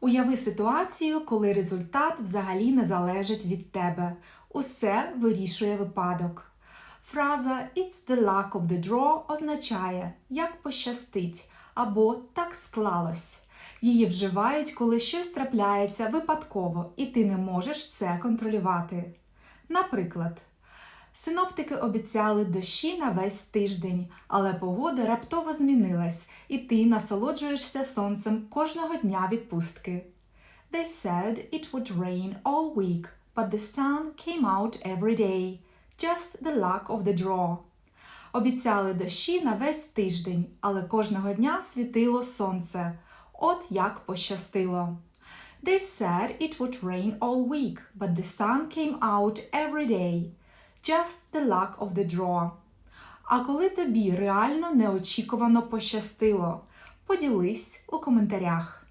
Уяви ситуацію, коли результат взагалі не залежить від тебе. Усе вирішує випадок. Фраза It's the luck of the draw означає як пощастить або так склалось. Її вживають, коли щось трапляється випадково, і ти не можеш це контролювати. Наприклад, синоптики обіцяли дощі на весь тиждень, але погода раптово змінилась, і ти насолоджуєшся сонцем кожного дня відпустки. They said it would rain all week, but the sun came out every day. Just the luck of the draw. Обіцяли дощі на весь тиждень, але кожного дня світило сонце. От як пощастило. They said it would rain all week, but the sun came out every day. Just the luck of the draw. А коли тобі реально неочікувано пощастило? Поділись у коментарях.